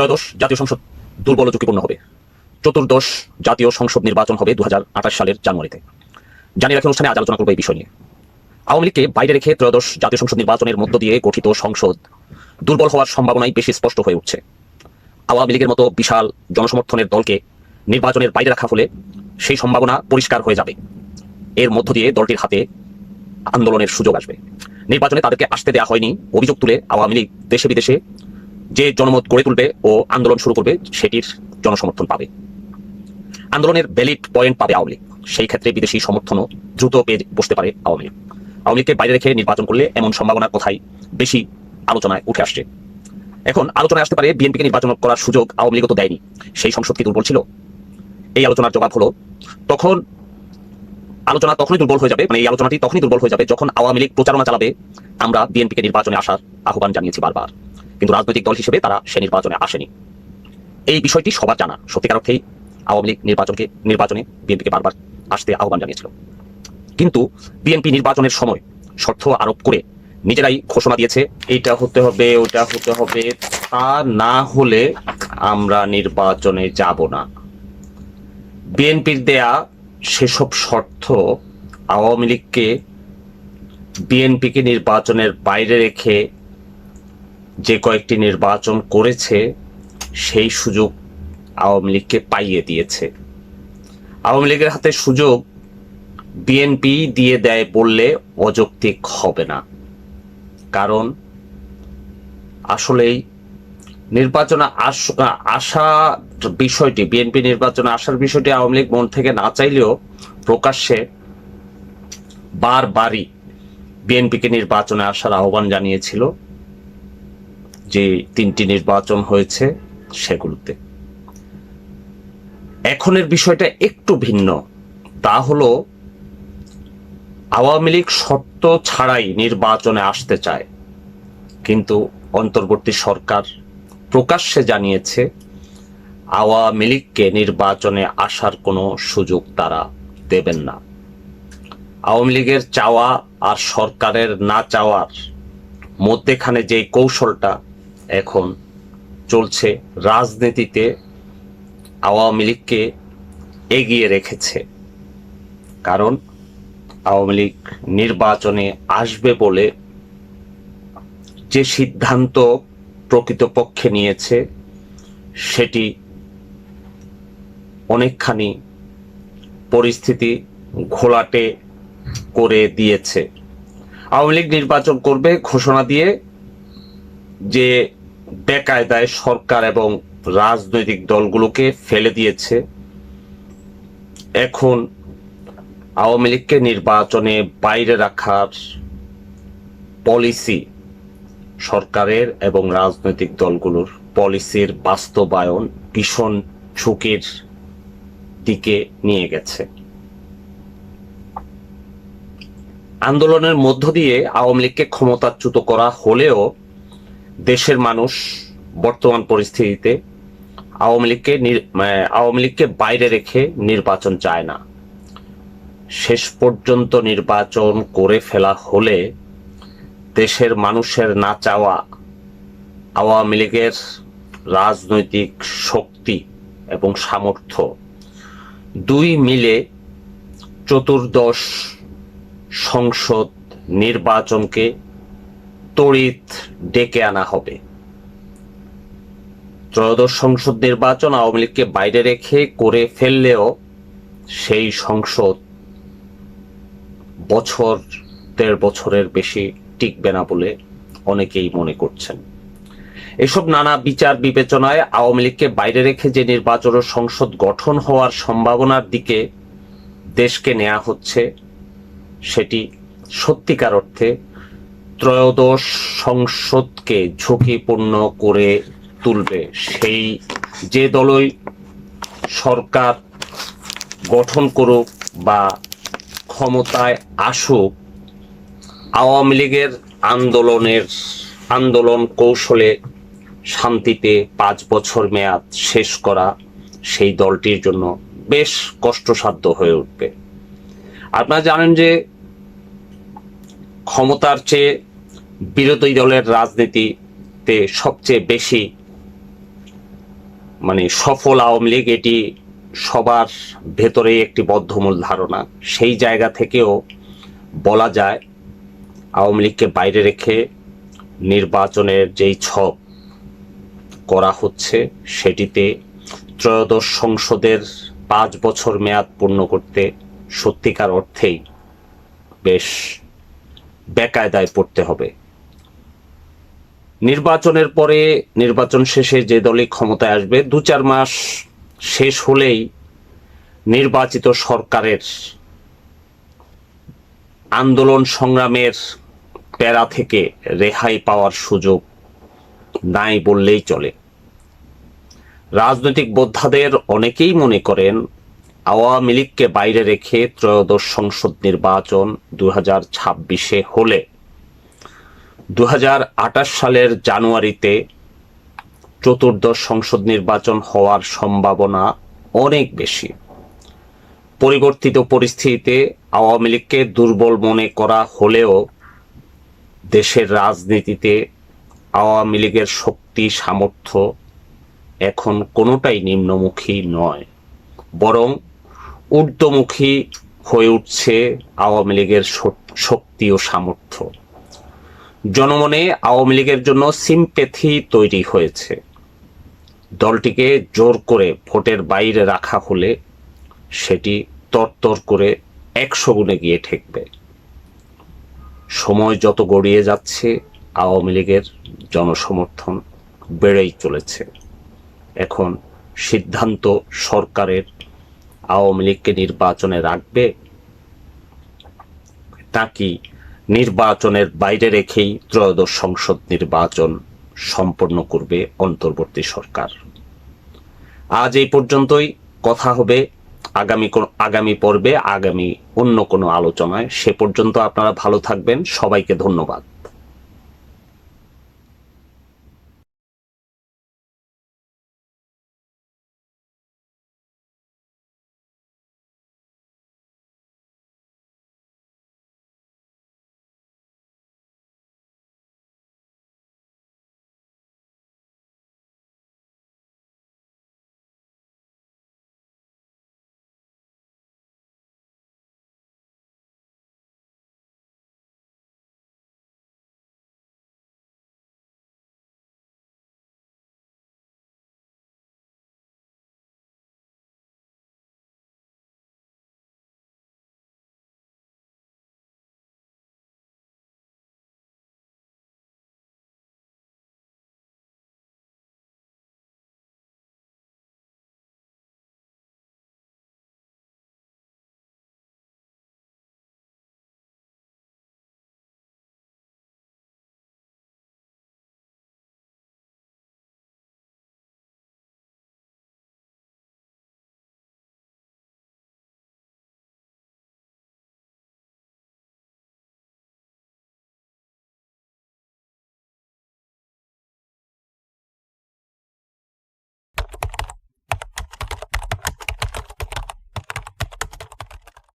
ত্রয়োদশ জাতীয় সংসদ দুর্বল ঝুঁকিপূর্ণ হবে। চতুর্দশ জাতীয় সংসদ নির্বাচন হবে দু সালের জানুয়ারিতে। জানিয়ে রাখি অনুষ্ঠানে আজ আলোচনা করব এই বিষয় নিয়ে। আওয়ামী লীগকে বাইরে রেখে ত্রয়োদশ জাতীয় সংসদ নির্বাচনের মধ্য দিয়ে গঠিত সংসদ দুর্বল হওয়ার সম্ভাবনাই বেশি স্পষ্ট হয়ে উঠছে। আওয়ামী লীগের মতো বিশাল জনসমর্থনের দলকে নির্বাচনের বাইরে রাখা হলে সেই সম্ভাবনা পরিষ্কার হয়ে যাবে। এর মধ্য দিয়ে দলটির হাতে আন্দোলনের সুযোগ আসবে। নির্বাচনে তাদেরকে আসতে দেওয়া হয়নি, অভিযোগ তুলে আওয়ামী লীগ দেশে বিদেশে যে জনমত গড়ে তুলবে ও আন্দোলন শুরু করবে, সেটির জনসমর্থন পাবে। আন্দোলনের ভ্যালিড পয়েন্ট পাবে আওয়ামী লীগ। সেই ক্ষেত্রে বিদেশি সমর্থনও দ্রুত পেয়ে বসতে পারে আওয়ামী লীগ। আওয়ামী লীগকে বাইরে রেখে নির্বাচন করলে এমন সম্ভাবনার কথাই বেশি আলোচনায় উঠে আসছে। এখন আলোচনায় আসতে পারে বিএনপিকে নির্বাচন করার সুযোগ আওয়ামী লীগও তো দেয়নি। সেই সংসদ কি দুর্বল ছিল? এই আলোচনার জবাব হলো, তখন আলোচনা তখনই দুর্বল হয়ে যাবে মানে এই আলোচনাটি তখনই দুর্বল হয়ে যাবে যখন আওয়ামী লীগ প্রচারণা চালাবে। আমরা বিএনপিকে নির্বাচনে আসার আহ্বান জানিয়েছি বারবার। কিন্তু রাজনৈতিক দল হিসেবে তারা সে নির্বাচনে আসেনি। এই বিষয়টি সবার জানা। সত্যিকার অর্থেই আওয়ামী লীগ নির্বাচনকে, নির্বাচনে বিএনপিকে বারবার আসতে আহ্বান জানিয়েছিল। কিন্তু বিএনপি নির্বাচনের সময় শর্ত আরোপ করে নিজেরাই ঘোষণা দিয়েছে এটা হতে হবে, ওটা হতে হবে, তা না হলে আমরা নির্বাচনে যাব না। বিএনপির দেয়া সেসব শর্ত আওয়ামী লীগকে, বিএনপিকে নির্বাচনের বাইরে রেখে যে কয়েকটি নির্বাচন করেছে, সেই সুযোগ আওয়ামী লীগকে পাইয়ে দিয়েছে। আওয়ামী লীগের হাতে সুযোগ বিএনপি দিয়ে দেয় বললে অযৌক্তিক হবে না। কারণ আসলেই নির্বাচনে আস- বিষয়টি, বিএনপি নির্বাচনে আসার বিষয়টি আওয়ামী লীগ মন থেকে না চাইলেও প্রকাশ্যে বারবারই বিএনপিকে নির্বাচনে আসার আহ্বান জানিয়েছিল। যে তিনটি নির্বাচন হয়েছে সেগুলোতে। এখনের বিষয়টা একটু ভিন্ন। তা হলো, আওয়ামী লীগ শর্ত ছাড়াই নির্বাচনে আসতে চায়। কিন্তু অন্তর্বর্তী সরকার প্রকাশ্যে জানিয়েছে, আওয়ামী লীগকে নির্বাচনে আসার কোনো সুযোগ তারা দেবেন না। আওয়ামী লীগের চাওয়া আর সরকারের না চাওয়ার মধ্যেখানে যে কৌশলটা এখন চলছে রাজনীতিতে আওয়ামী লীগকে এগিয়ে রেখেছে। কারণ আওয়ামী লীগ নির্বাচনে আসবে বলে যে সিদ্ধান্ত প্রকৃতপক্ষে নিয়েছে, সেটি অনেকখানি পরিস্থিতি ঘোলাটে করে দিয়েছে। আওয়ামী লীগ নির্বাচন করবে ঘোষণা দিয়ে যে বেকায়দায় সরকার এবং রাজনৈতিক দলগুলোকে ফেলে দিয়েছে। এখন আওয়ামী লীগকে নির্বাচনে বাইরে রাখার পলিসি সরকারের এবং রাজনৈতিক দলগুলোর। পলিসির বাস্তবায়ন ভীষণ ঝুঁকির দিকে নিয়ে গেছে। আন্দোলনের মধ্য দিয়ে আওয়ামী লীগকে ক্ষমতাচ্যুত করা হলেও দেশের মানুষ বর্তমান পরিস্থিতিতে আওয়ামী লীগকে আওয়ামী লীগকে বাইরে রেখে নির্বাচন চায় না। শেষ পর্যন্ত নির্বাচন করে ফেলা হলে দেশের মানুষের না চাওয়া আওয়ামী লীগের রাজনৈতিক শক্তি এবং সামর্থ্য দুই মিলে চতুর্দশ সংসদ নির্বাচনকে তড়িৎ ডেকে আনা হবে। ত্রয়োদশ সংসদ নির্বাচন আওয়ামী লীগকে বাইরে রেখে করে ফেললেও সেই সংসদ বছর, দেড় বছরের বেশি টিকবে না বলে অনেকেই মনে করছেন। এসব নানা বিচার বিবেচনায় আওয়ামী লীগকে বাইরে রেখে যে নির্বাচন ও সংসদ গঠন হওয়ার সম্ভাবনার দিকে দেশকে নেওয়া হচ্ছে, সেটি সত্যিকার অর্থে ত্রয়োদশ সংসদকে ঝুঁকিপূর্ণ করে তুলবে। সেই যে দলই সরকার গঠন করুক বা ক্ষমতায় আসুক, আওয়ামী লীগের আন্দোলনের আন্দোলন কৌশলে শান্তিতে পাঁচ বছর মেয়াদ শেষ করা সেই দলটির জন্য বেশ কষ্টসাধ্য হয়ে উঠবে। আপনারা জানেন যে ক্ষমতার চেয়ে বিরোধী দলের রাজনীতিতে সবচেয়ে বেশি মানে সফল আওয়ামী লীগ, এটি সবার ভেতরে একটি বদ্ধমূল ধারণা। সেই জায়গা থেকেও বলা যায়, আওয়ামী লীগকে বাইরে রেখে নির্বাচনের যেই ছক করা হচ্ছে, সেটিতে ত্রয়োদশ সংসদের পাঁচ বছর মেয়াদ পূর্ণ করতে সত্যিকার অর্থেই বেশ বেকায়দায় পড়তে হবে। নির্বাচনের পরে, নির্বাচন শেষে যে দলই ক্ষমতায় আসবে, দু চার মাস শেষ হলেই নির্বাচিত সরকারের আন্দোলন সংগ্রামের প্যারা থেকে রেহাই পাওয়ার সুযোগ নাই বললেই চলে। রাজনৈতিক বোদ্ধাদের অনেকেই মনে করেন, আওয়ামী লীগকে বাইরে রেখে ত্রয়োদশ সংসদ নির্বাচন দু হাজার ছাব্বিশে হলে দু হাজার আঠাশ সালের জানুয়ারিতে চতুর্দশ সংসদ নির্বাচন হওয়ার সম্ভাবনা অনেক বেশি। পরিবর্তিত পরিস্থিতিতে আওয়ামী লীগকে দুর্বল মনে করা হলেও দেশের রাজনীতিতে আওয়ামী লীগের শক্তি, সামর্থ্য এখন কোনোটাই নিম্নমুখী নয়। বরং ঊর্ধ্বমুখী হয়ে উঠছে আওয়ামী লীগের শক্তি ও সামর্থ্য। জনমনে আওয়ামী লীগের জন্য সিম্পেথি তৈরি হয়েছে। দলটিকে জোর করে ভোটের বাইরে রাখা হলে সেটি তরতর করে একশো গুণে গিয়ে ঠেকবে। সময় যত গড়িয়ে যাচ্ছে, আওয়ামী লীগের জনসমর্থন বেড়েই চলেছে। এখন সিদ্ধান্ত সরকারের, আওয়ামী লীগকে নির্বাচনে রাখবে নাকি নির্বাচনের বাইরে রেখেই ত্রয়োদশ সংসদ নির্বাচন সম্পন্ন করবে অন্তর্বর্তী সরকার। আজ এই পর্যন্তই। কথা হবে আগামী আগামী পর্বে, আগামী অন্য কোনো আলোচনায়। সে পর্যন্ত আপনারা ভালো থাকবেন। সবাইকে ধন্যবাদ।